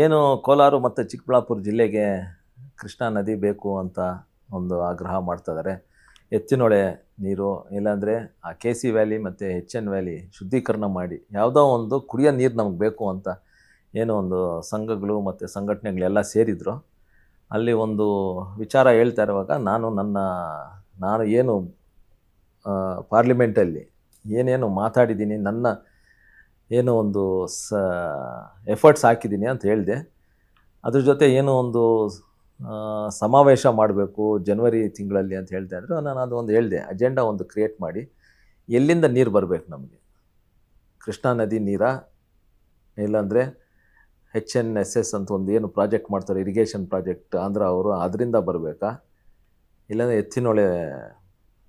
ಏನು ಕೋಲಾರ ಮತ್ತು ಚಿಕ್ಕಬಳ್ಳಾಪುರ ಜಿಲ್ಲೆಗೆ ಕೃಷ್ಣಾ ನದಿ ಬೇಕು ಅಂತ ಒಂದು ಆಗ್ರಹ ಮಾಡ್ತಾಯಿದ್ದಾರೆ ಎತ್ತಿನೊಳೆ ನೀರು, ಇಲ್ಲಾಂದರೆ ಆ ಕೆ ಸಿ ವ್ಯಾಲಿ ಮತ್ತು ಎಚ್ ಎನ್ ವ್ಯಾಲಿ ಶುದ್ಧೀಕರಣ ಮಾಡಿ, ಯಾವುದೋ ಒಂದು ಕುಡಿಯೋ ನೀರು ನಮಗೆ ಬೇಕು ಅಂತ ಏನೋ ಒಂದು ಸಂಘಗಳು ಮತ್ತು ಸಂಘಟನೆಗಳೆಲ್ಲ ಸೇರಿದ್ರು. ಅಲ್ಲಿ ಒಂದು ವಿಚಾರ ಹೇಳ್ತಾ ಇರುವಾಗ ನಾನು ನನ್ನ, ನಾನು ಏನು ಪಾರ್ಲಿಮೆಂಟಲ್ಲಿ ಏನೇನು ಮಾತಾಡಿದ್ದೀನಿ, ನನ್ನ ಏನೋ ಒಂದು ಸ ಎಫರ್ಟ್ಸ್ ಹಾಕಿದ್ದೀನಿ ಅಂತ ಹೇಳಿದೆ. ಅದ್ರ ಜೊತೆ ಏನೋ ಒಂದು ಸಮಾವೇಶ ಮಾಡಬೇಕು ಜನವರಿ ತಿಂಗಳಲ್ಲಿ ಅಂತ ಹೇಳ್ತಾ ಇದ್ರು ನಾನು ಅದು ಒಂದು ಹೇಳಿದೆ. ಅಜೆಂಡಾ ಒಂದು ಕ್ರಿಯೇಟ್ ಮಾಡಿ, ಎಲ್ಲಿಂದ ನೀರು ಬರಬೇಕು ನಮಗೆ? ಕೃಷ್ಣಾ ನದಿ ನೀರ? ಇಲ್ಲಾಂದರೆ ಹೆಚ್ ಎನ್ ಎಸ್ ಎಸ್ ಅಂತ ಒಂದು ಏನು ಪ್ರಾಜೆಕ್ಟ್ ಮಾಡ್ತಾರೆ ಇರಿಗೇಷನ್ ಪ್ರಾಜೆಕ್ಟ್ ಆಂಧ್ರ ಅವರು, ಅದರಿಂದ ಬರಬೇಕಾ? ಇಲ್ಲಾಂದರೆ ಎತ್ತಿನೊಳೆ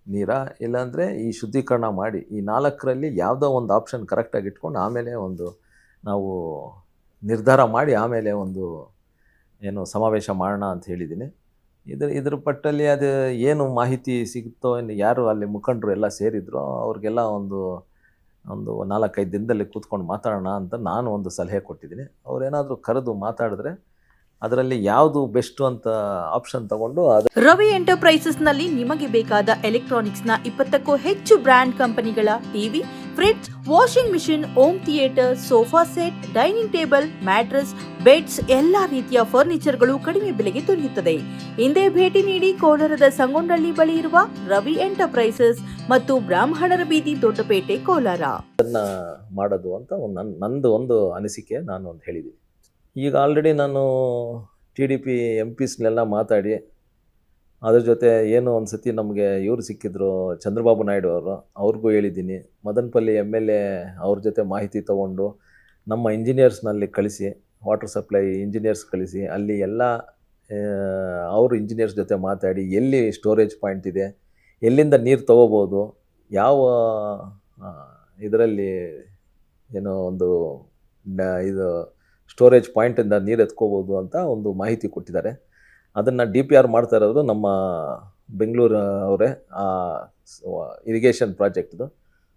ನೀರಾ, ಇಲ್ಲಾಂದರೆ ಈ ಶುದ್ಧೀಕರಣ ಮಾಡಿ, ಈ ನಾಲ್ಕರಲ್ಲಿ ಯಾವುದೋ ಒಂದು ಆಪ್ಷನ್ ಕರೆಕ್ಟಾಗಿ ಇಟ್ಕೊಂಡು ಆಮೇಲೆ ಒಂದು ನಾವು ನಿರ್ಧಾರ ಮಾಡಿ ಆಮೇಲೆ ಒಂದು ಏನು ಸಮಾವೇಶ ಮಾಡೋಣ ಅಂತ ಹೇಳಿದ್ದೀನಿ. ಇದ್ರ ಇದ್ರ ಪಟ್ಟಲ್ಲಿ ಅದು ಏನು ಮಾಹಿತಿ ಸಿಗುತ್ತೋ, ಇನ್ನು ಯಾರು ಅಲ್ಲಿ ಮುಖಂಡರು ಎಲ್ಲ ಸೇರಿದ್ರು, ಅವ್ರಿಗೆಲ್ಲ ಒಂದು ಒಂದು ನಾಲ್ಕೈದು ದಿನದಲ್ಲಿ ಕೂತ್ಕೊಂಡು ಮಾತಾಡೋಣ ಅಂತ ನಾನು ಒಂದು ಸಲಹೆ ಕೊಟ್ಟಿದ್ದೀನಿ. ಅವ್ರೇನಾದರೂ ಕರೆದು ಮಾತಾಡಿದ್ರೆ ಅದರಲ್ಲಿ ಯಾವುದು ಬೆಸ್ಟ್ ಅಂತ ಆಪ್ಷನ್ ತಗೊಂಡು ರವಿ ಎಂಟರ್ಪ್ರೈಸಸ್ನಲ್ಲಿ ನಿಮಗೆ ಬೇಕಾದ ಎಲೆಕ್ಟ್ರಾನಿಕ್ಸ್ನ ಇಪ್ಪತ್ತಕ್ಕೂ ಹೆಚ್ಚು ಬ್ರ್ಯಾಂಡ್ ಕಂಪನಿಗಳ TV fridge washing machine home theatre sofa set dining table mattress beds ಎಲ್ಲಾ ರೀತಿಯ ಫರ್ನಿಚರ್ಗಳು ಕಡಿಮೆ ಬೆಲೆಗೆ ದೊರೆಯುತ್ತದೆ. ಹಿಂದೆ ಭೇಟಿ ನೀಡಿ ಕೋಲಾರದ ಸಂಗೊಂಡಳ್ಳಿ ಬಳಿ ಇರುವ ರವಿ ಎಂಟರ್ಪ್ರೈಸಸ್ ಮತ್ತು ಬ್ರಾಹ್ಮಣರ ಬೀದಿ ದೊಡ್ಡಪೇಟೆ ಕೋಲಾರ. ಮಾಡೋದು ಅಂತ ನಂದು ಒಂದು ಅನಿಸಿಕೆ ನಾನು ಒಂದು ಹೇಳಿದ್ದೀನಿ ಈಗ ಆಲ್ರೆಡಿ ನಾನು ಟಿ ಡಿ ಪಿ ಎಂ ಪಿಸ್ನೆಲ್ಲ ಮಾತಾಡಿ, ಅದ್ರ ಜೊತೆ ಏನು ಒಂದು ಸತಿ ನಮಗೆ ಇವರು ಸಿಕ್ಕಿದ್ರು ಚಂದ್ರಬಾಬು ನಾಯ್ಡು ಅವರು, ಅವ್ರಿಗೂ ಹೇಳಿದ್ದೀನಿ. ಮದನಪಲ್ಲಿ ಎಂ ಎಲ್ ಎ ಅವ್ರ ಜೊತೆ ಮಾಹಿತಿ ತೊಗೊಂಡು ನಮ್ಮ ಇಂಜಿನಿಯರ್ಸ್ನಲ್ಲಿ ಕಳಿಸಿ ವಾಟರ್ ಸಪ್ಲೈ ಇಂಜಿನಿಯರ್ಸ್ ಕಳಿಸಿ, ಅಲ್ಲಿ ಎಲ್ಲ ಅವರು ಇಂಜಿನಿಯರ್ಸ್ ಜೊತೆ ಮಾತಾಡಿ ಎಲ್ಲಿ ಸ್ಟೋರೇಜ್ ಪಾಯಿಂಟ್ ಇದೆ, ಎಲ್ಲಿಂದ ನೀರು ತೊಗೋಬೋದು, ಯಾವ ಇದರಲ್ಲಿ ಏನೋ ಒಂದು ಇದು ಸ್ಟೋರೇಜ್ ಪಾಯಿಂಟಿಂದ ನೀರು ಎತ್ಕೋಬೋದು ಅಂತ ಒಂದು ಮಾಹಿತಿ ಕೊಟ್ಟಿದ್ದಾರೆ. ಅದನ್ನು ಡಿ ಪಿ ಆರ್ ಮಾಡ್ತಾ ಇರೋದು ನಮ್ಮ ಬೆಂಗಳೂರು ಅವರೇ, ಆ ಇರಿಗೇಷನ್ ಪ್ರಾಜೆಕ್ಟ್ದು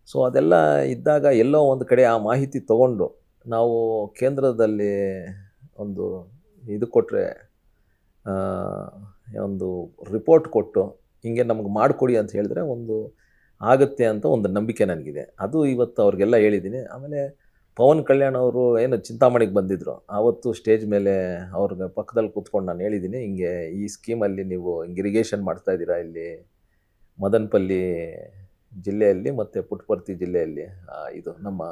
ಸೊ ಅದೆಲ್ಲ ಇದ್ದಾಗ ಎಲ್ಲೋ ಒಂದು ಕಡೆ ಆ ಮಾಹಿತಿ ತಗೊಂಡು ನಾವು ಕೇಂದ್ರದಲ್ಲಿ ಒಂದು ಇದು ಕೊಟ್ಟರೆ ಒಂದು ರಿಪೋರ್ಟ್ ಕೊಟ್ಟು ಹಿಂಗೆ ನಮ್ಗೆ ಮಾಡಿಕೊಡಿ ಅಂತ ಹೇಳಿದ್ರೆ ಒಂದು ಆಗುತ್ತೆ ಅಂತ ಒಂದು ನಂಬಿಕೆ ನನಗಿದೆ. ಅದು ಇವತ್ತು ಅವ್ರಿಗೆಲ್ಲ ಹೇಳಿದ್ದೀನಿ. ಆಮೇಲೆ ಪವನ್ ಕಲ್ಯಾಣ್ ಅವರು ಏನು ಚಿಂತಾಮಣಿಗೆ ಬಂದಿದ್ದರು ಆವತ್ತು ಸ್ಟೇಜ್ ಮೇಲೆ ಅವ್ರಿಗೆ ಪಕ್ಕದಲ್ಲಿ ಕೂತ್ಕೊಂಡು ನಾನು ಹೇಳಿದ್ದೀನಿ ಹಿಂಗೆ ಈ ಸ್ಕೀಮಲ್ಲಿ ನೀವು ಹಿಂಗೆ ಇರಿಗೇಷನ್ ಮಾಡ್ತಾ ಇದ್ದೀರಾ ಇಲ್ಲಿ ಮದನಪಲ್ಲಿ ಜಿಲ್ಲೆಯಲ್ಲಿ ಮತ್ತು ಪುಟ್ಪರ್ತಿ ಜಿಲ್ಲೆಯಲ್ಲಿ ಇದು ನಮ್ಮ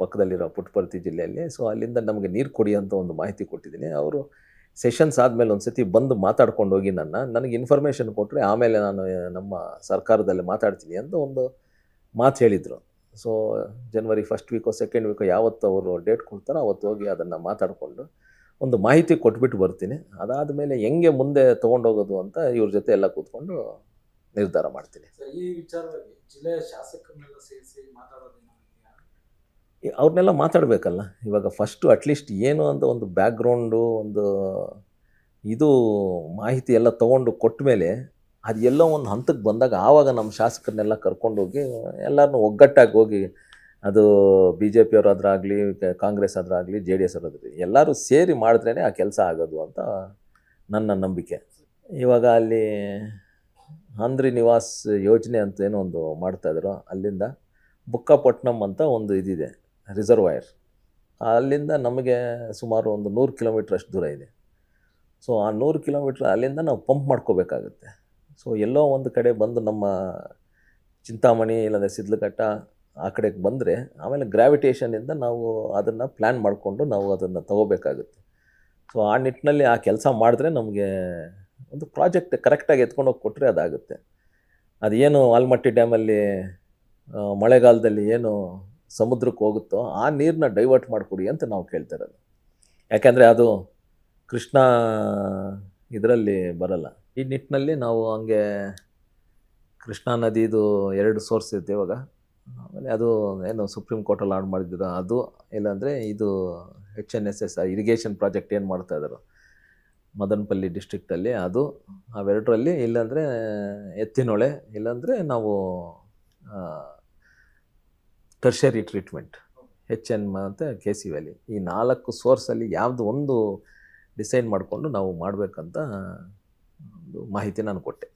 ಪಕ್ಕದಲ್ಲಿರೋ ಪುಟ್ಪರ್ತಿ ಜಿಲ್ಲೆಯಲ್ಲಿ. ಸೊ ಅಲ್ಲಿಂದ ನಮಗೆ ನೀರು ಕೊಡಿ ಅಂತ ಒಂದು ಮಾಹಿತಿ ಕೊಟ್ಟಿದ್ದೀನಿ ಅವರು ಸೆಷನ್ಸ್ ಆದಮೇಲೆ ಒಂದು ಸತಿ ಬಂದು ಮಾತಾಡ್ಕೊಂಡು ಹೋಗಿ ನನ್ನ, ನನಗೆ ಇನ್ಫಾರ್ಮೇಷನ್ ಕೊಟ್ಟರೆ ಆಮೇಲೆ ನಾನು ನಮ್ಮ ಸರ್ಕಾರದಲ್ಲಿ ಮಾತಾಡ್ತೀನಿ ಅಂತ ಒಂದು ಮಾತು ಹೇಳಿದರು. ಸೊ ಜನ್ವರಿ ಫಸ್ಟ್ ವೀಕೋ ಸೆಕೆಂಡ್ ವೀಕೋ ಯಾವತ್ತು ಅವರು ಡೇಟ್ ಕೊಡ್ತಾರೋ ಅವತ್ತು ಹೋಗಿ ಅದನ್ನು ಮಾತಾಡಿಕೊಂಡು ಒಂದು ಮಾಹಿತಿ ಕೊಟ್ಬಿಟ್ಟು ಬರ್ತೀನಿ. ಅದಾದ ಮೇಲೆ ಹೆಂಗೆ ಮುಂದೆ ತೊಗೊಂಡೋಗೋದು ಅಂತ ಇವ್ರ ಜೊತೆ ಎಲ್ಲ ಕೂತ್ಕೊಂಡು ನಿರ್ಧಾರ ಮಾಡ್ತೀನಿ. ಈ ವಿಚಾರವಾಗಿ ಜಿಲ್ಲೆಯ ಶಾಸಕರನ್ನೆಲ್ಲ ಸೇರಿಸಿ ಅವ್ರನ್ನೆಲ್ಲ ಮಾತಾಡಬೇಕಲ್ಲ. ಇವಾಗ ಫಸ್ಟು ಅಟ್ಲೀಸ್ಟ್ ಏನು ಅಂತ ಒಂದು ಬ್ಯಾಕ್ಗ್ರೌಂಡು ಒಂದು ಇದು ಮಾಹಿತಿ ಎಲ್ಲ ತೊಗೊಂಡು ಕೊಟ್ಟ ಮೇಲೆ ಅದು ಎಲ್ಲೋ ಒಂದು ಹಂತಕ್ಕೆ ಬಂದಾಗ ಆವಾಗ ನಮ್ಮ ಶಾಸಕರನ್ನೆಲ್ಲ ಕರ್ಕೊಂಡೋಗಿ ಎಲ್ಲರನ್ನೂ ಒಗ್ಗಟ್ಟಾಗಿ ಹೋಗಿ ಅದು ಬಿ ಜೆ ಪಿಯವರಾದ್ರಾಗಲಿ ಕಾಂಗ್ರೆಸ್ ಆದ್ರಾಗಲಿ ಜೆ ಡಿ ಎಸ್ ಅವರಾದ್ರಿ ಎಲ್ಲರೂ ಸೇರಿ ಮಾಡಿದ್ರೇ ಆ ಕೆಲಸ ಆಗೋದು ಅಂತ ನನ್ನ ನಂಬಿಕೆ. ಇವಾಗ ಅಲ್ಲಿ ಅಂದ್ರಿ ನಿವಾಸ್ ಯೋಜನೆ ಅಂತ ಏನೋ ಒಂದು ಮಾಡ್ತಾಯಿದ್ರು ಅಲ್ಲಿಂದ ಬುಕ್ಕಾಪಟ್ನಂ ಅಂತ ಒಂದು ಇದಿದೆ, ರಿಸರ್ವಾಯರ್. ಅಲ್ಲಿಂದ ನಮಗೆ ಸುಮಾರು ಒಂದು ನೂರು ಕಿಲೋಮೀಟ್ರ್ ಅಷ್ಟು ದೂರ ಇದೆ. ಸೊ ಆ ನೂರು ಕಿಲೋಮೀಟ್ರ್ ಅಲ್ಲಿಂದ ನಾವು ಪಂಪ್ ಮಾಡ್ಕೋಬೇಕಾಗುತ್ತೆ. ಸೊ ಎಲ್ಲೋ ಒಂದು ಕಡೆ ಬಂದು ನಮ್ಮ ಚಿಂತಾಮಣಿ ಇಲ್ಲಾಂದರೆ ಸಿದ್ಲಘಟ್ಟ ಆ ಕಡೆಗೆ ಬಂದರೆ ಆಮೇಲೆ ಗ್ರಾವಿಟೇಷನಿಂದ ನಾವು ಅದನ್ನು ಪ್ಲ್ಯಾನ್ ಮಾಡಿಕೊಂಡು ನಾವು ಅದನ್ನು ತಗೋಬೇಕಾಗುತ್ತೆ. ಸೊ ಆ ನಿಟ್ಟಿನಲ್ಲಿ ಆ ಕೆಲಸ ಮಾಡಿದ್ರೆ ನಮಗೆ ಒಂದು ಪ್ರಾಜೆಕ್ಟ್ ಕರೆಕ್ಟಾಗಿ ಎತ್ಕೊಂಡು ಹೋಗಿ ಕೊಟ್ಟರೆ ಅದಾಗುತ್ತೆ. ಅದೇನು ಆಲ್ಮಟ್ಟಿ ಡ್ಯಾಮಲ್ಲಿ ಮಳೆಗಾಲದಲ್ಲಿ ಏನು ಸಮುದ್ರಕ್ಕೆ ಹೋಗುತ್ತೋ ಆ ನೀರನ್ನ ಡೈವರ್ಟ್ ಮಾಡಿಕೊಡಿ ಅಂತ ನಾವು ಕೇಳ್ತಾ ಇರೋದು. ಯಾಕೆಂದರೆ ಅದು ಕೃಷ್ಣ ಇದರಲ್ಲಿ ಬರಲ್ಲ. ಈ ನಿಟ್ಟಿನಲ್ಲಿ ನಾವು ಹಂಗೆ ಕೃಷ್ಣಾ ನದಿದು ಎರಡು ಸೋರ್ಸ್ ಇರುತ್ತೆ ಇವಾಗ. ಆಮೇಲೆ ಅದು ಏನು ಸುಪ್ರೀಂ ಕೋರ್ಟಲ್ಲಿ ಆರ್ಡ್ ಮಾಡಿದ್ರು, ಅದು ಇಲ್ಲಾಂದರೆ ಇದು H N S S irrigation project ಏನು ಮಾಡ್ತಾ ಇದ್ದಾರೆ ಮದನಪಲ್ಲಿ ಡಿಸ್ಟ್ರಿಕ್ಟಲ್ಲಿ ಅದು, ಅವೆರಡರಲ್ಲಿ ಇಲ್ಲಾಂದರೆ ಎತ್ತಿನೊಳೆ, ಇಲ್ಲಾಂದರೆ ನಾವು ಟರ್ಷರಿ ಟ್ರೀಟ್ಮೆಂಟ್ ಹೆಚ್ ಎನ್ ಮತ್ತು ಕೆ ಸಿ ವ್ಯಾಲಿ ಈ ನಾಲ್ಕು ಸೋರ್ಸಲ್ಲಿ ಯಾವುದು ಒಂದು ಡಿಸೈನ್ ಮಾಡಿಕೊಂಡು ನಾವು ಮಾಡಬೇಕಂತ ಒಂದು ಮಾಹಿತಿ ನಾನು ಕೊಟ್ಟೆ.